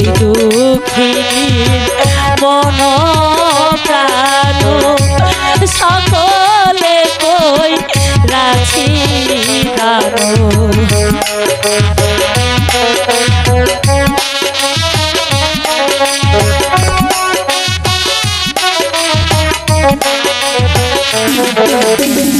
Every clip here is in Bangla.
এই দুঃখিনীর মন প্রাণ সকলে কই রাখি দানো সেই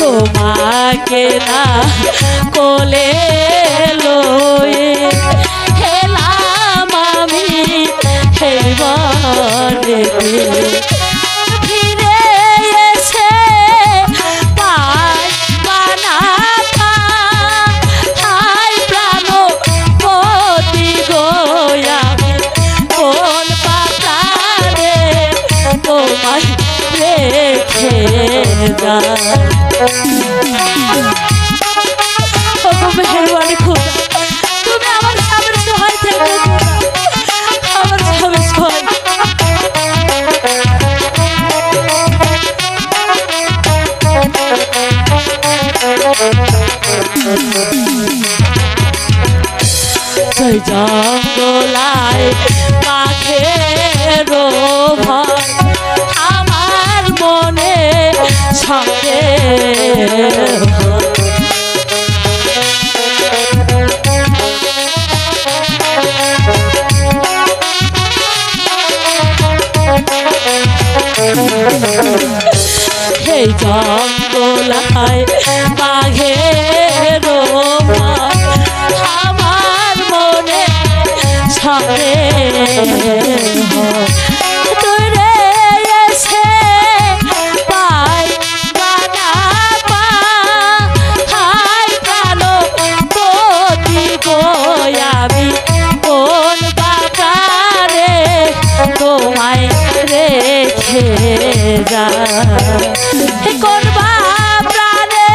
তোমাকে না কোলে লয়ে হেলাম আমি হেবনেতে মেহেরবানি খোদা তুমি আমার স্বামীর সহায় থেকো আমার স্বামীর সহায় জঙ্গলায় সেই জঙ্গলায় ভয় আমার মনে যা করবা প্রাণে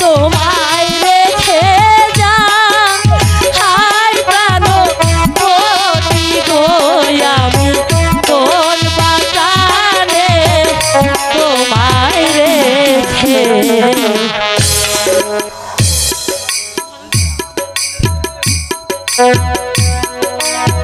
তোমায় রেখে যা। হাই প্রাণ প্রতি আমি তোর বাগানে তোমায় রেখে